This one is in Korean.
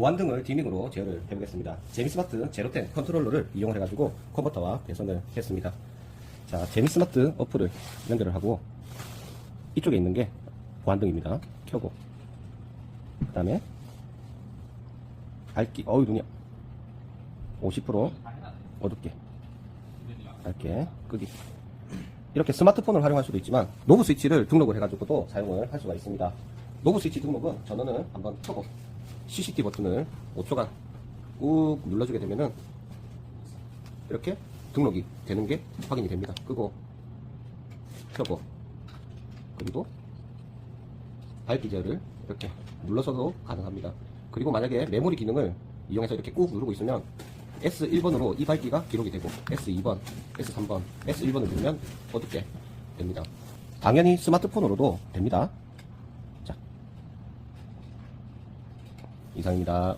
보안 등을 디밍으로 제어를 해보겠습니다. 제미스마트 제로텐 컨트롤러를 이용해가지고 컨버터와 배선을 했습니다. 자, 제미스마트 어플을 연결을 하고 이쪽에 있는 게 보안등입니다. 켜고 그 다음에 밝기, 어우 눈이야. 50% 어둡게 밝게 끄기 이렇게 스마트폰을 활용할 수도 있지만 노브 스위치를 등록을 해가지고도 사용을 할 수가 있습니다. 노브 스위치 등록은 전원을 한번 켜고 CCT 버튼을 5초간 꾹 눌러주게 되면은 이렇게 등록이 되는 게 확인이 됩니다. 끄고 켜고 그리고 밝기 제어를 이렇게 눌러서도 가능합니다. 그리고 만약에 메모리 기능을 이용해서 이렇게 꾹 누르고 있으면 S1번으로 이 밝기가 기록이 되고 S2번, S3번, S1번을 누르면 어둡게 됩니다. 당연히 스마트폰으로도 됩니다. 자, 이상입니다.